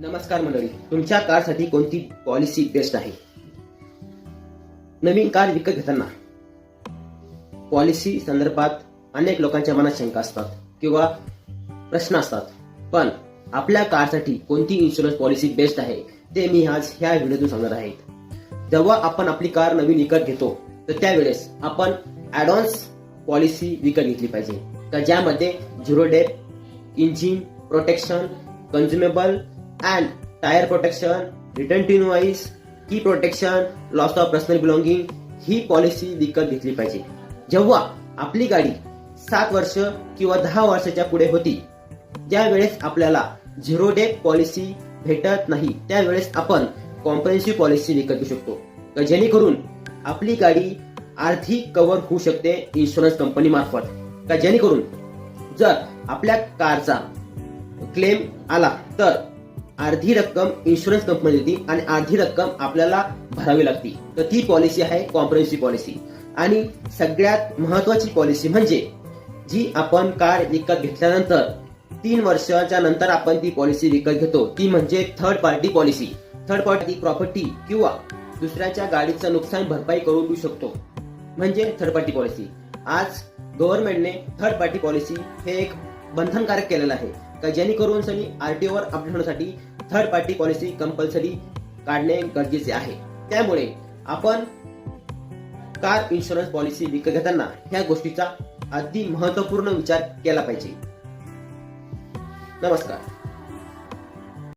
नमस्कार मंडळी तुमच्या कारसाठी कोणती पॉलिसी बेस्ट आहे? नवीन कार विकत घेताना पॉलिसी संदर्भात अनेक लोकांच्या मनात शंका असतात किंवा प्रश्न असतात. पण आपल्या कारसाठी कोणती इन्शुरन्स पॉलिसी बेस्ट आहे ते मी आज ह्या व्हिडिओतून सांगणार आहे. जेव्हा आपण आपली कार नवीन विकत घेतो तर त्यावेळेस आपण ॲडव्हान्स पॉलिसी विकत घेतली पाहिजे. तर ज्यामध्ये zero dep engine protection consumable and tyre protection return to invoice key protection loss of personal belonging he policy विकत घेतली पाहिजे. जेव्हा आपली गाडी सात वर्ष किंवा दहा वर्षाच्या पुढे होती ज्यावेळेस आपल्याला झिरो डेप पॉलिसी भेटत नाही त्यावेळेस आपण कॉम्प्रेन्सिव्ह पॉलिसी विकत घेऊ शकतो. जेणेकरून आपली गाडी आर्थिक कव्हर होऊ शकते इन्शुरन्स कंपनी मार्फत. का जेणेकरून जर आपल्या कारचा क्लेम आला तर अर्धी रक्कम इन्शुरन्स कंपनी देते आणि अर्धी रक्कम आपल्याला भरावी लागते. तर ती पॉलिसी आहे कॉम्प्रेन्सिव्ह पॉलिसी आणि सगळ्यात महत्वाची पॉलिसी म्हणजे जी आपण कार विकत घेतल्यानंतर तीन वर्षाच्या नंतर आपण ती पॉलिसी विकत घेतो ती म्हणजे third party policy third party property किंवा दुसऱ्याच्या गाडीचं नुकसान भरपाई करून देऊ शकतो. म्हणजे थर्ड पार्टी पॉलिसी आज गव्हर्नमेंटने थर्ड पार्टी पॉलिसी हे एक बंधनकारक केलेलं आहे. का जेणेकरून सनी आरटीओवर अपडेट होण्यासाठी थर्ड पार्टी पॉलिसी कंपल्सरी काढणे गरजेचे आहे. त्यामुळे आपण कार इन्शुरन्स पॉलिसी विकत घेताना ह्या गोष्टीचा अगदी महत्त्वपूर्ण विचार केला पाहिजे. नमस्कार.